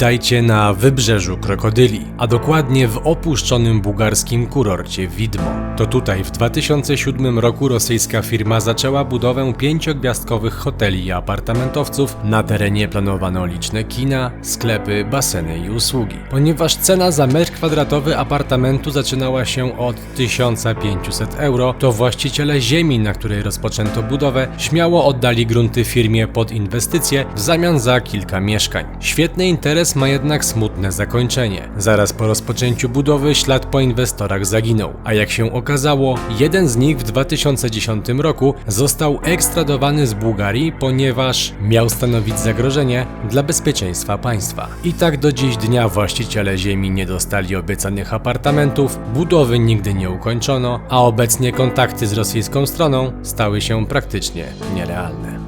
Witajcie na wybrzeżu Krokodyli, a dokładnie w opuszczonym bułgarskim kurorcie Widmo. To tutaj w 2007 roku rosyjska firma zaczęła budowę pięciogwiazdkowych hoteli i apartamentowców. Na terenie planowano liczne kina, sklepy, baseny i usługi. Ponieważ cena za metr kwadratowy apartamentu zaczynała się od 1500 euro, to właściciele ziemi, na której rozpoczęto budowę, śmiało oddali grunty firmie pod inwestycje w zamian za kilka mieszkań. Świetny interes ma jednak smutne zakończenie. Zaraz po rozpoczęciu budowy ślad po inwestorach zaginął, a jak się okazało, jeden z nich w 2010 roku został ekstradowany z Bułgarii, ponieważ miał stanowić zagrożenie dla bezpieczeństwa państwa. I tak do dziś dnia właściciele ziemi nie dostali obiecanych apartamentów, budowy nigdy nie ukończono, a obecnie kontakty z rosyjską stroną stały się praktycznie nierealne.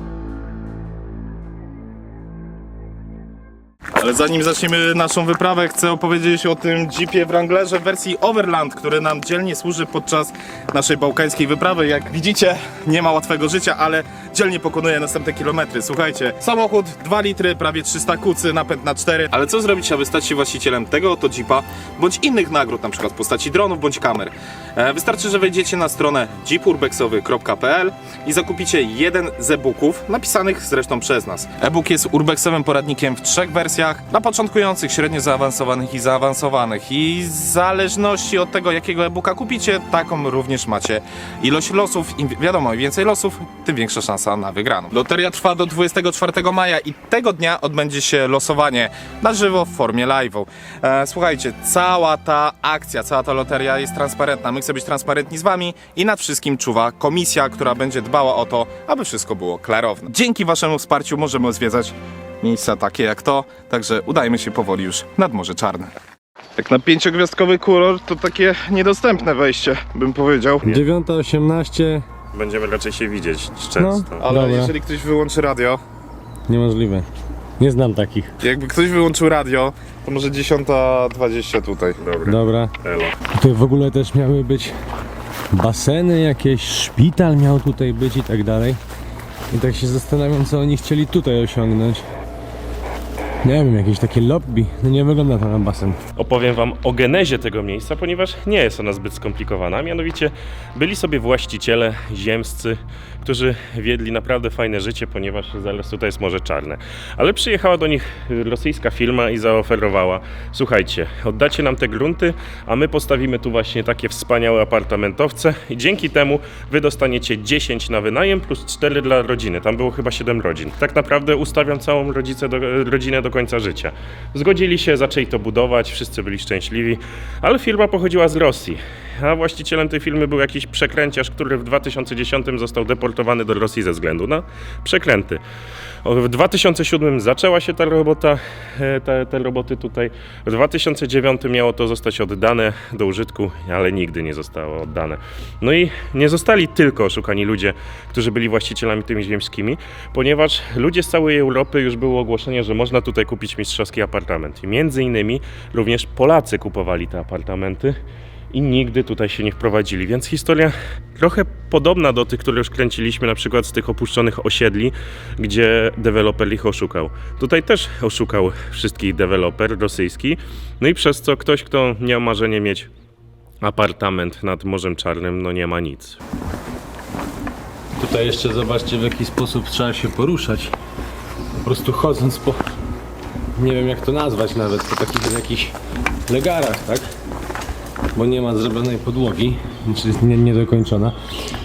Ale zanim zaczniemy naszą wyprawę, chcę opowiedzieć o tym Jeepie Wranglerze w wersji Overland, który nam dzielnie służy podczas naszej bałkańskiej wyprawy. Jak widzicie, nie ma łatwego życia, ale dzielnie pokonuje następne kilometry. Słuchajcie, samochód 2 litry, prawie 300 kucy, napęd na 4. Ale co zrobić, aby stać się właścicielem tego oto Jeepa, bądź innych nagród, na przykład w postaci dronów bądź kamer? E, wystarczy, że wejdziecie na stronę jeepurbexowy.pl i zakupicie jeden z e-booków, napisanych zresztą przez nas. E-book jest urbexowym poradnikiem w trzech wersjach, dla początkujących, średnio zaawansowanych i zaawansowanych. I w zależności od tego, jakiego e-booka kupicie, taką również macie ilość losów. Im wi- wiadomo, im więcej losów, tym większa szansa na wygraną. Loteria trwa do 24 maja i tego dnia odbędzie się losowanie na żywo w formie live'u. E, słuchajcie, cała ta akcja, cała ta loteria jest transparentna. My chcemy być transparentni z wami i nad wszystkim czuwa komisja, która będzie dbała o to, aby wszystko było klarowne. Dzięki waszemu wsparciu możemy zwiedzać miejsca takie jak to, także udajmy się powoli już nad Morze Czarne. Jak na pięciogwiazdkowy kurort to takie niedostępne wejście, bym powiedział. 9.18 Będziemy raczej się widzieć często. No. Ale Dobra. jeżeli ktoś wyłączy radio, niemożliwe. Nie znam takich. jakby ktoś wyłączył radio, to może 10.20 tutaj. Dobra, Dobra. elo. Tutaj w ogóle też miały być baseny jakieś, szpital miał tutaj być i tak dalej. I tak się zastanawiam, co oni chcieli tutaj osiągnąć. Nie wiem, jakieś takie lobby. No nie wygląda to na basen. Opowiem Wam o genezie tego miejsca, ponieważ nie jest ona zbyt skomplikowana. Mianowicie byli sobie właściciele ziemscy, którzy wiedli naprawdę fajne życie, ponieważ zaraz tutaj jest Morze Czarne. Ale przyjechała do nich rosyjska firma i zaoferowała: Słuchajcie, oddacie nam te grunty, a my postawimy tu właśnie takie wspaniałe apartamentowce i dzięki temu Wy dostaniecie 10 na wynajem plus 4 dla rodziny. Tam było chyba 7 rodzin. Tak naprawdę ustawiam całą rodzicę do, rodzinę do końca życia. Zgodzili się, zaczęli to budować, wszyscy byli szczęśliwi, ale firma pochodziła z Rosji. A właścicielem tej firmy był jakiś przekręciarz, który w 2010 został deportowany do Rosji ze względu na przekręty. W 2007 zaczęła się ta robota, e, te, te roboty tutaj. W 2009 miało to zostać oddane do użytku, ale nigdy nie zostało oddane. No i nie zostali tylko oszukani ludzie, którzy byli właścicielami tymi ziemskimi, ponieważ ludzie z całej Europy już było ogłoszenie, że można tutaj kupić mistrzowski apartament. I między innymi również Polacy kupowali te apartamenty i nigdy tutaj się nie wprowadzili. Więc historia trochę podobna do tych, które już kręciliśmy, na przykład z tych opuszczonych osiedli, gdzie deweloper ich oszukał. Tutaj też oszukał wszystkich deweloper rosyjski, no i przez co ktoś, kto miał marzenie mieć apartament nad Morzem Czarnym, no nie ma nic. Tutaj jeszcze zobaczcie, w jaki sposób trzeba się poruszać. Po prostu chodząc po... Nie wiem jak to nazwać nawet, po takich jakichś legarach, tak? Bo nie ma zrobionej podłogi, czy jest nie, niedokończona.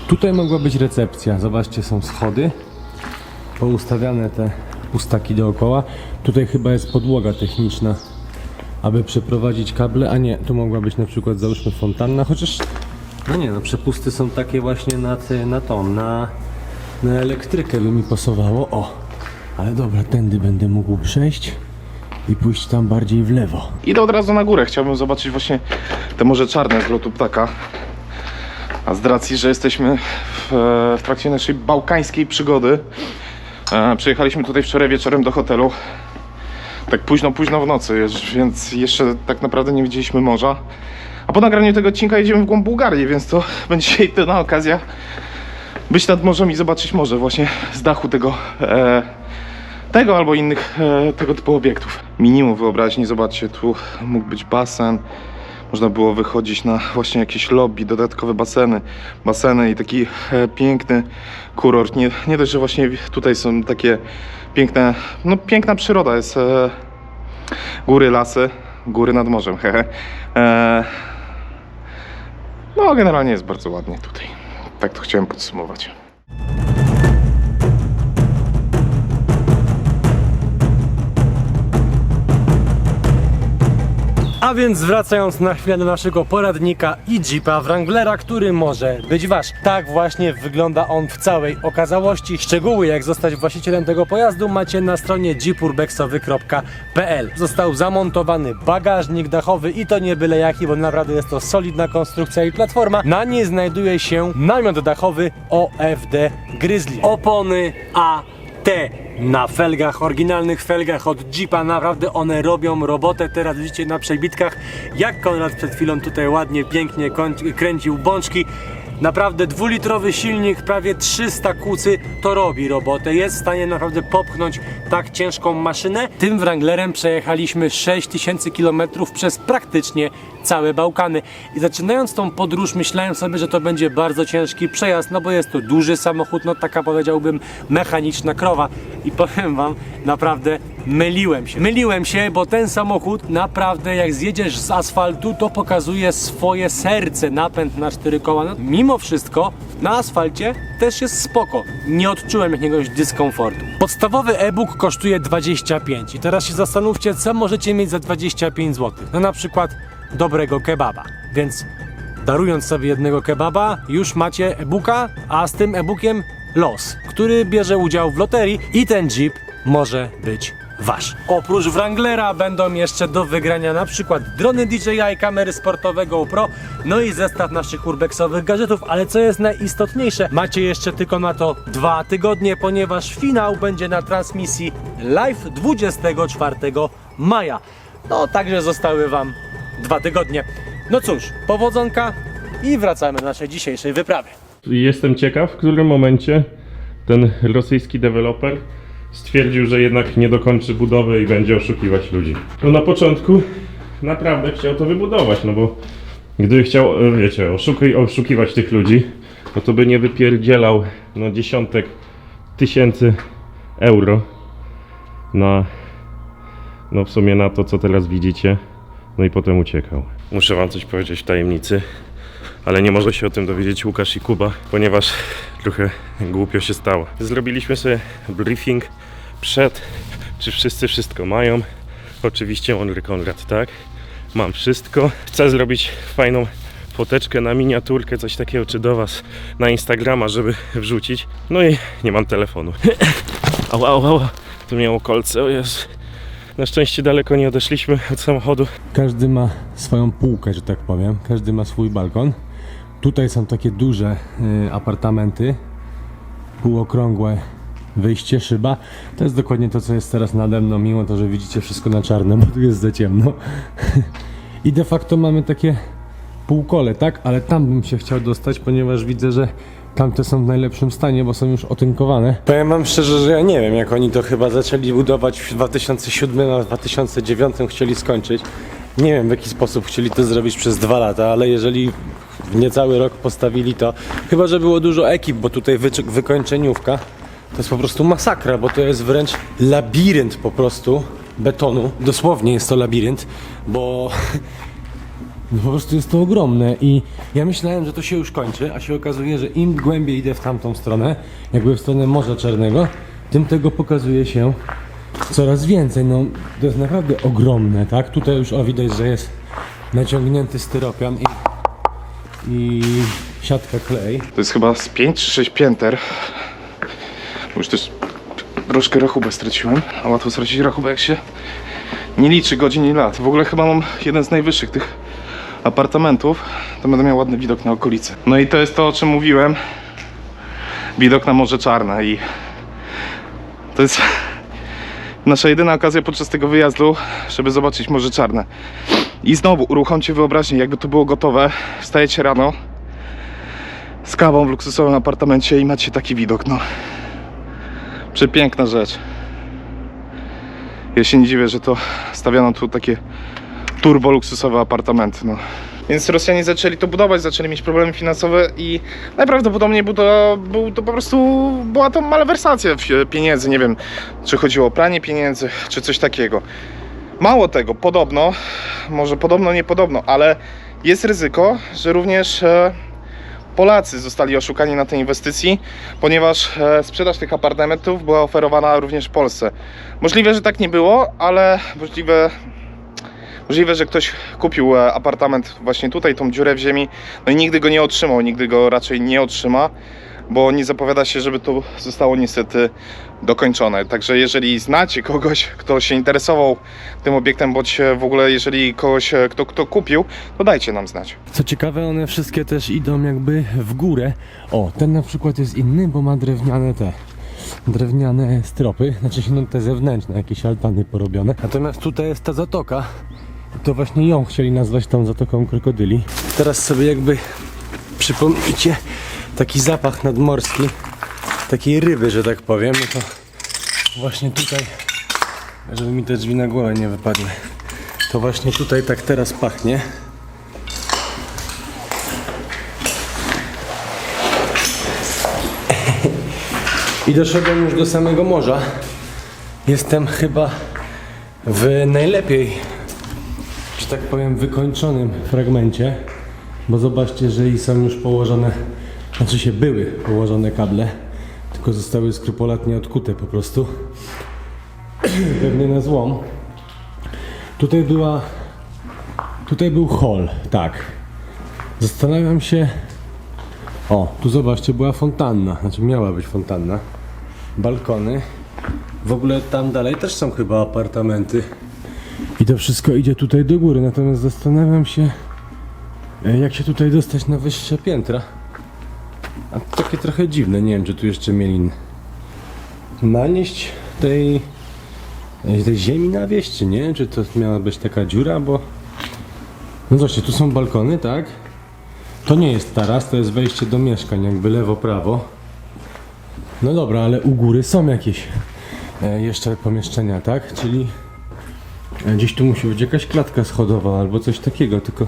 Tutaj mogła być recepcja. Zobaczcie, są schody. Poustawiane te pustaki dookoła. Tutaj chyba jest podłoga techniczna, aby przeprowadzić kable. A nie, tu mogła być na przykład załóżmy fontanna, chociaż no nie no, przepusty są takie właśnie na, ty, na tą, na, na elektrykę by mi pasowało. O, ale dobra, tędy będę mógł przejść i pójść tam bardziej w lewo. Idę od razu na górę, chciałbym zobaczyć właśnie te Morze Czarne z lotu ptaka. A z racji, że jesteśmy w, w trakcie naszej bałkańskiej przygody, e, przyjechaliśmy tutaj wczoraj wieczorem do hotelu. Tak późno, późno w nocy, więc jeszcze tak naprawdę nie widzieliśmy morza. A po nagraniu tego odcinka jedziemy w głąb Bułgarii, więc to będzie jedyna okazja być nad morzem i zobaczyć morze właśnie z dachu tego, e, tego albo innych e, tego typu obiektów. Minimum wyobraźni, zobaczcie, tu mógł być basen, można było wychodzić na właśnie jakieś lobby, dodatkowe baseny, baseny i taki e, piękny kurort. Nie, nie dość, że właśnie tutaj są takie piękne, no piękna przyroda jest, e, góry, lasy, góry nad morzem, hehe. E, no generalnie jest bardzo ładnie tutaj. Tak to chciałem podsumować. A więc wracając na chwilę do naszego poradnika i Jeepa Wranglera, który może być wasz. Tak właśnie wygląda on w całej okazałości. Szczegóły jak zostać właścicielem tego pojazdu macie na stronie jeepurbexowy.pl. Został zamontowany bagażnik dachowy i to nie byle jaki, bo naprawdę jest to solidna konstrukcja i platforma. Na niej znajduje się namiot dachowy OFD Grizzly. Opony A te na felgach, oryginalnych felgach od Jeepa, naprawdę one robią robotę. Teraz widzicie na przebitkach, jak Konrad przed chwilą tutaj ładnie, pięknie kręcił bączki. Naprawdę dwulitrowy silnik, prawie 300 kucy, to robi robotę. Jest w stanie naprawdę popchnąć tak ciężką maszynę. Tym Wranglerem przejechaliśmy 6000 km przez praktycznie całe Bałkany. I zaczynając tą podróż myślałem sobie, że to będzie bardzo ciężki przejazd, no bo jest to duży samochód, no taka powiedziałbym mechaniczna krowa. I powiem wam, naprawdę myliłem się. Myliłem się, bo ten samochód naprawdę jak zjedziesz z asfaltu, to pokazuje swoje serce, napęd na cztery koła. No, mimo wszystko na asfalcie też jest spoko. Nie odczułem jakiegoś dyskomfortu. Podstawowy e-book kosztuje 25 i teraz się zastanówcie, co możecie mieć za 25 zł. No na przykład dobrego kebaba. Więc darując sobie jednego kebaba, już macie e-booka, a z tym e-bookiem los, który bierze udział w loterii i ten Jeep może być wasz. Oprócz Wranglera będą jeszcze do wygrania na przykład drony DJI, kamery sportowe GoPro, no i zestaw naszych urbexowych gadżetów, ale co jest najistotniejsze, macie jeszcze tylko na to dwa tygodnie, ponieważ finał będzie na transmisji live 24 maja. No także zostały wam dwa tygodnie. No cóż, powodzonka i wracamy do naszej dzisiejszej wyprawy. Jestem ciekaw, w którym momencie ten rosyjski deweloper stwierdził, że jednak nie dokończy budowy i będzie oszukiwać ludzi. No na początku naprawdę chciał to wybudować, no bo gdyby chciał, e, wiecie, oszuki, oszukiwać tych ludzi, no to by nie wypierdzielał no dziesiątek tysięcy euro na no w sumie na to, co teraz widzicie. No i potem uciekał. Muszę wam coś powiedzieć w tajemnicy ale nie może się o tym dowiedzieć Łukasz i Kuba, ponieważ trochę głupio się stało. Zrobiliśmy sobie briefing przed, czy wszyscy wszystko mają. Oczywiście Onry Konrad, tak? Mam wszystko. Chcę zrobić fajną foteczkę na miniaturkę, coś takiego, czy do Was na Instagrama, żeby wrzucić. No i nie mam telefonu. Ała, ała, ała. Tu miało kolce, o Jezu. Na szczęście daleko nie odeszliśmy od samochodu. Każdy ma swoją półkę, że tak powiem. Każdy ma swój balkon. Tutaj są takie duże y, apartamenty, półokrągłe wyjście, szyba. To jest dokładnie to, co jest teraz nade mną, mimo to, że widzicie wszystko na czarno, bo tu jest za ciemno. I de facto mamy takie półkole, tak? Ale tam bym się chciał dostać, ponieważ widzę, że tamte są w najlepszym stanie, bo są już otynkowane. Powiem wam szczerze, że ja nie wiem, jak oni to chyba zaczęli budować w 2007, a w 2009 chcieli skończyć. Nie wiem, w jaki sposób chcieli to zrobić przez dwa lata, ale jeżeli w niecały rok postawili to, chyba, że było dużo ekip, bo tutaj wyczy- wykończeniówka, to jest po prostu masakra, bo to jest wręcz labirynt po prostu betonu. Dosłownie jest to labirynt, bo no po prostu jest to ogromne i ja myślałem, że to się już kończy, a się okazuje, że im głębiej idę w tamtą stronę, jakby w stronę Morza Czarnego, tym tego pokazuje się coraz więcej. No, to jest naprawdę ogromne, tak? Tutaj już o widać, że jest naciągnięty styropian i, i siatka klej. To jest chyba z 5 czy 6 pięter. Bo już też troszkę rachubę straciłem. A łatwo stracić rachubę jak się nie liczy godzin i lat. W ogóle chyba mam jeden z najwyższych tych apartamentów. To będę miał ładny widok na okolice. No i to jest to o czym mówiłem. Widok na Morze Czarne i to jest nasza jedyna okazja podczas tego wyjazdu, żeby zobaczyć Morze Czarne. I znowu uruchomcie wyobraźnię, jakby to było gotowe. Wstajecie rano, z kawą w luksusowym apartamencie i macie taki widok, no. Przepiękna rzecz. Ja się nie dziwię, że to stawiano tu takie turbo luksusowe apartamenty. No. Więc Rosjanie zaczęli to budować, zaczęli mieć problemy finansowe i najprawdopodobniej był to, był to po prostu, była to malwersacja pieniędzy. Nie wiem, czy chodziło o pranie pieniędzy, czy coś takiego. Mało tego, podobno, może podobno, nie podobno, ale jest ryzyko, że również e, Polacy zostali oszukani na tej inwestycji, ponieważ e, sprzedaż tych apartamentów była oferowana również w Polsce. Możliwe, że tak nie było, ale możliwe, możliwe że ktoś kupił e, apartament właśnie tutaj, tą dziurę w ziemi, no i nigdy go nie otrzymał, nigdy go raczej nie otrzyma, bo nie zapowiada się, żeby to zostało niestety dokończone. Także jeżeli znacie kogoś, kto się interesował tym obiektem, bądź w ogóle jeżeli kogoś, kto, kto kupił, to dajcie nam znać. Co ciekawe, one wszystkie też idą jakby w górę. O, ten na przykład jest inny, bo ma drewniane te drewniane stropy, znaczy się no te zewnętrzne, jakieś altany porobione. Natomiast tutaj jest ta zatoka. To właśnie ją chcieli nazwać tą zatoką krokodyli. Teraz sobie jakby przypomnijcie taki zapach nadmorski, takiej ryby, że tak powiem, no to właśnie tutaj, żeby mi te drzwi na głowę nie wypadły, to właśnie tutaj tak teraz pachnie. I doszedłem już do samego morza. Jestem chyba w najlepiej, że tak powiem, wykończonym fragmencie. Bo zobaczcie, że i są już położone, znaczy się były położone kable, tylko zostały skrupulatnie odkute po prostu. Pewnie na złom. Tutaj była, tutaj był hol, tak. Zastanawiam się, o, tu zobaczcie, była fontanna, znaczy miała być fontanna. Balkony. W ogóle tam dalej też są chyba apartamenty. I to wszystko idzie tutaj do góry, natomiast zastanawiam się, e, jak się tutaj dostać na wyższe piętra. A takie trochę dziwne, nie wiem, czy tu jeszcze mieli nanieść tej, e, tej ziemi nawieść, czy nie? Czy to miała być taka dziura, bo... No zobaczcie, tu są balkony, tak? To nie jest taras, to jest wejście do mieszkań, jakby lewo-prawo. No dobra, ale u góry są jakieś e, jeszcze pomieszczenia, tak? Czyli e, gdzieś tu musi być jakaś klatka schodowa albo coś takiego, tylko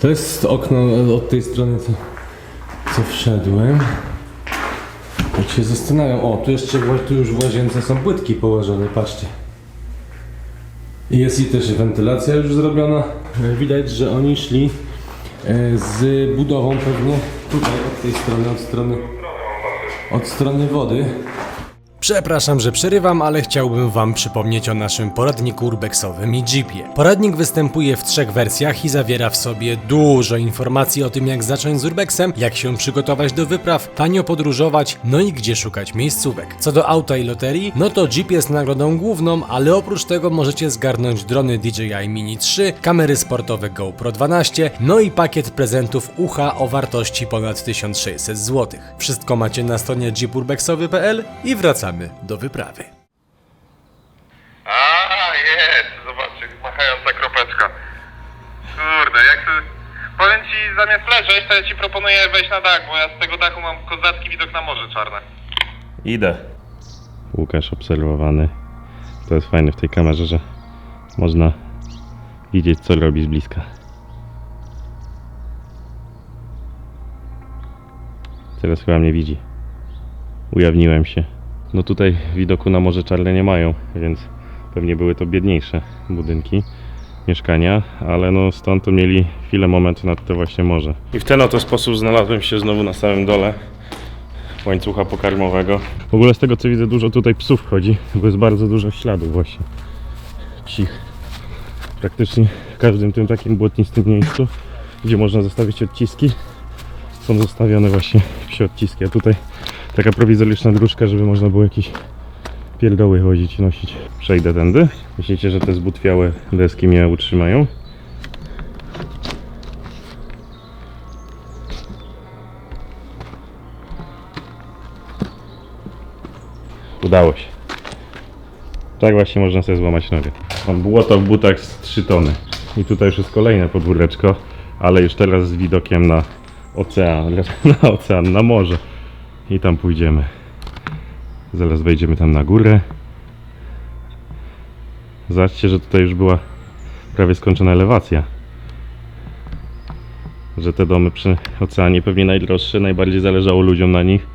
to jest okno od tej strony, co, co wszedłem. Tak się zastanawiam, o, tu jeszcze tu już w łazience są płytki położone, patrzcie. Jest i też wentylacja już zrobiona. Widać, że oni szli e, z budową pewnie tutaj od tej strony, od strony, od strony wody. Przepraszam, że przerywam, ale chciałbym Wam przypomnieć o naszym poradniku urbexowym i Jeepie. Poradnik występuje w trzech wersjach i zawiera w sobie dużo informacji o tym, jak zacząć z urbexem, jak się przygotować do wypraw, tanio podróżować, no i gdzie szukać miejscówek. Co do auta i loterii, no to Jeep jest nagrodą główną, ale oprócz tego możecie zgarnąć drony DJI Mini 3, kamery sportowe GoPro 12, no i pakiet prezentów ucha o wartości ponad 1600 zł. Wszystko macie na stronie jeepurbexowy.pl i wracamy do wyprawy. A, jest, zobaczcie, machająca kropeczka. Kurde, jak to... Powiem ci, zamiast leżeć, to ja ci proponuję wejść na dach, bo ja z tego dachu mam kozacki widok na morze czarne. Idę. Łukasz obserwowany. To jest fajne w tej kamerze, że można widzieć co robi z bliska. Teraz chyba mnie widzi. Ujawniłem się. No tutaj widoku na Morze Czarne nie mają, więc pewnie były to biedniejsze budynki, mieszkania, ale no stąd to mieli chwilę momentu nad to właśnie morze. I w ten oto sposób znalazłem się znowu na samym dole łańcucha pokarmowego. W ogóle z tego co widzę dużo tutaj psów chodzi, bo jest bardzo dużo śladów właśnie psich. Praktycznie w każdym tym takim błotnistym miejscu, gdzie można zostawić odciski, są zostawione właśnie psie odciski. A tutaj taka prowizoryczna dróżka, żeby można było jakieś pierdoły chodzić nosić. Przejdę tędy. Myślicie, że te zbutwiałe deski mnie utrzymają? Udało się. Tak właśnie można sobie złamać nogę. Mam błoto w butach z 3 tony. I tutaj już jest kolejne podwóreczko, ale już teraz z widokiem na ocean, na ocean, na morze. I tam pójdziemy. Zaraz wejdziemy tam na górę Zobaczcie, że tutaj już była prawie skończona elewacja. Że te domy przy oceanie pewnie najdroższe, najbardziej zależało ludziom na nich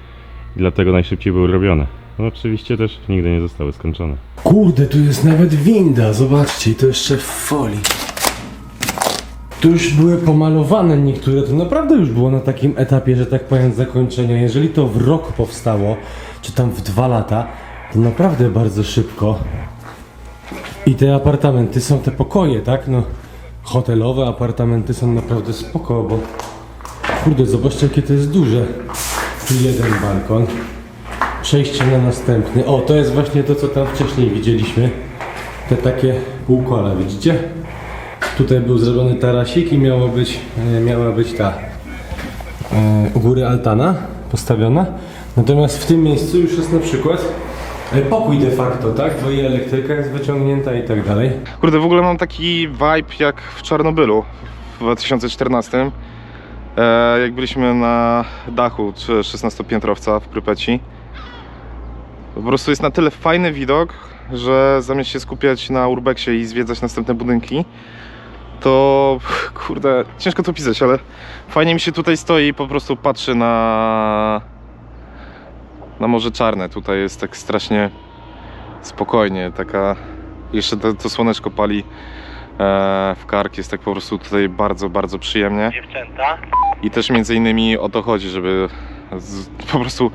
i dlatego najszybciej były robione. No oczywiście też nigdy nie zostały skończone. Kurde, tu jest nawet winda, zobaczcie, to jeszcze w folii. Tu już były pomalowane niektóre, to naprawdę już było na takim etapie, że tak powiem, zakończenia. Jeżeli to w rok powstało, czy tam w dwa lata, to naprawdę bardzo szybko. I te apartamenty są te pokoje, tak? No, hotelowe apartamenty są naprawdę spoko, bo kurde, zobaczcie jakie to jest duże. Tu jeden balkon, przejście na następny. O, to jest właśnie to, co tam wcześniej widzieliśmy. Te takie półkola, widzicie? Tutaj był zrobiony tarasik i miało być, e, miała być ta e, u góry altana postawiona. Natomiast w tym miejscu już jest na przykład e, pokój de facto, tak? Bo i elektryka jest wyciągnięta i tak dalej. Kurde, w ogóle mam taki vibe jak w Czarnobylu w 2014. E, jak byliśmy na dachu 16-piętrowca w Prypeci. Po prostu jest na tyle fajny widok, że zamiast się skupiać na urbexie i zwiedzać następne budynki, to kurde, ciężko to pisać, ale fajnie mi się tutaj stoi i po prostu patrzy na na Morze Czarne. Tutaj jest tak strasznie spokojnie, taka jeszcze to, to słoneczko pali e, w kark, jest tak po prostu tutaj bardzo, bardzo przyjemnie. Dziewczęta, I też między innymi o to chodzi, żeby z, po prostu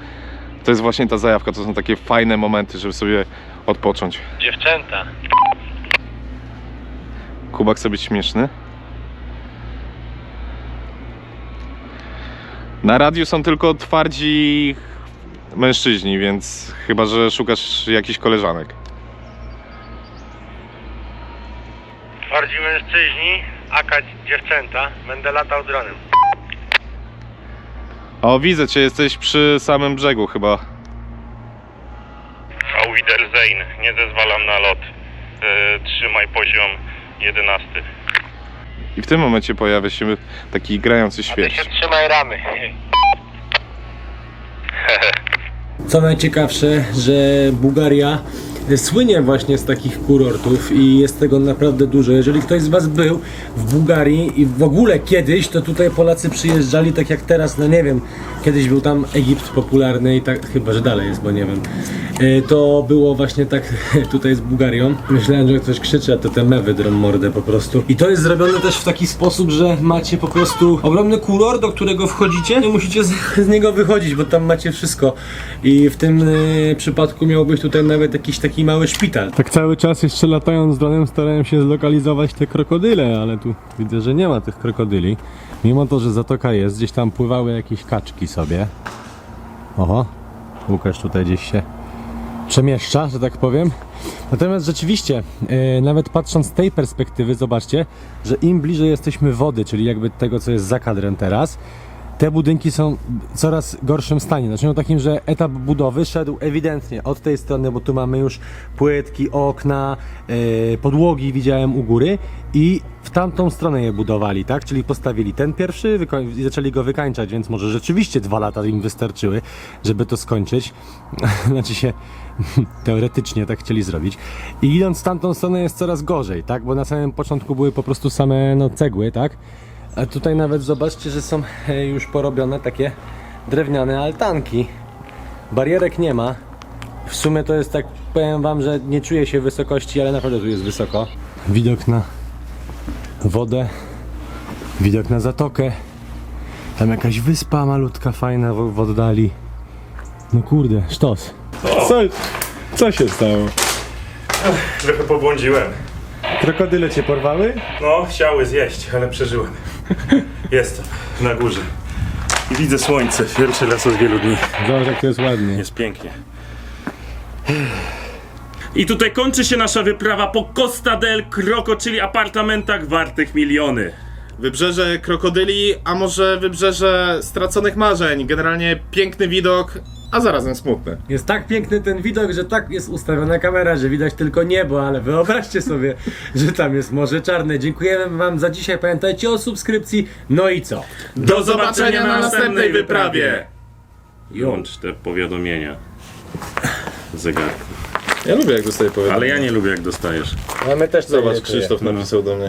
to jest właśnie ta zajawka, to są takie fajne momenty, żeby sobie odpocząć. dziewczęta. Kuba chce być śmieszny. Na radiu są tylko twardzi mężczyźni, więc chyba, że szukasz jakichś koleżanek. Twardzi mężczyźni, aka dziewczęta. Będę latał dronem. O, widzę cię, jesteś przy samym brzegu chyba. Auf Wiedersehen, nie zezwalam na lot. trzymaj poziom 11. I w tym momencie pojawia się taki grający Ty się trzymaj ramy. Co najciekawsze, że Bułgaria słynie właśnie z takich kurortów i jest tego naprawdę dużo. Jeżeli ktoś z Was był w Bułgarii i w ogóle kiedyś, to tutaj Polacy przyjeżdżali tak jak teraz, no nie wiem, kiedyś był tam Egipt popularny i tak, chyba że dalej jest, bo nie wiem. E, To było właśnie tak tutaj z Bułgarią. Myślałem, że ktoś krzyczy, a to te mewy drą mordę po prostu. I to jest zrobione też w taki sposób, że macie po prostu ogromny kurort, do którego wchodzicie, nie musicie z, z niego wychodzić, bo tam macie wszystko. I w tym y, przypadku miał być tutaj nawet jakiś taki mały szpital. Tak cały czas jeszcze latając dronem starałem się zlokalizować te krokodyle, ale tu widzę, że nie ma tych krokodyli. Mimo to, że zatoka jest, gdzieś tam pływały jakieś kaczki sobie. Oho, Łukasz tutaj gdzieś się przemieszcza, że tak powiem. Natomiast rzeczywiście, e, nawet patrząc z tej perspektywy, zobaczcie, że im bliżej jesteśmy wody, czyli jakby tego, co jest za kadrem teraz, te budynki są w coraz gorszym stanie. Znaczy takim, że etap budowy szedł ewidentnie od tej strony, bo tu mamy już płytki, okna, e, podłogi widziałem u góry i w tamtą stronę je budowali, tak? Czyli postawili ten pierwszy i zaczęli go wykańczać, więc może rzeczywiście dwa lata im wystarczyły, żeby to skończyć. znaczy się teoretycznie tak chcieli zrobić. I idąc w tamtą stronę jest coraz gorzej, tak? Bo na samym początku były po prostu same no, cegły, tak? A tutaj nawet zobaczcie, że są e, już porobione takie drewniane altanki. Barierek nie ma. W sumie to jest tak, powiem wam, że nie czuję się wysokości, ale naprawdę tu jest wysoko. Widok na wodę, widok na zatokę. Tam jakaś wyspa malutka, fajna w, w oddali. No kurde, sztos. Co, co się stało? Trochę pobłądziłem. Krokodyle cię porwały? No, chciały zjeść, ale przeżyłem. Jestem na górze. I widzę słońce. Pierwszy raz od wielu dni. Zobacz jak to jest ładnie. Jest pięknie. I tutaj kończy się nasza wyprawa po Costa del Croco, czyli apartamentach wartych miliony. Wybrzeże krokodyli, a może wybrzeże straconych marzeń. Generalnie piękny widok, a zarazem smutny. Jest tak piękny ten widok, że tak jest ustawiona kamera, że widać tylko niebo, ale wyobraźcie sobie, że tam jest Morze Czarne. Dziękujemy wam za dzisiaj. Pamiętajcie o subskrypcji. No i co? Do zobaczenia na następnej wyprawie! Łącz te powiadomienia zegarku. Ja lubię jak dostaję powiadomienia. Ale ja nie lubię jak dostajesz. A my też Zobacz, Krzysztof napisał do mnie.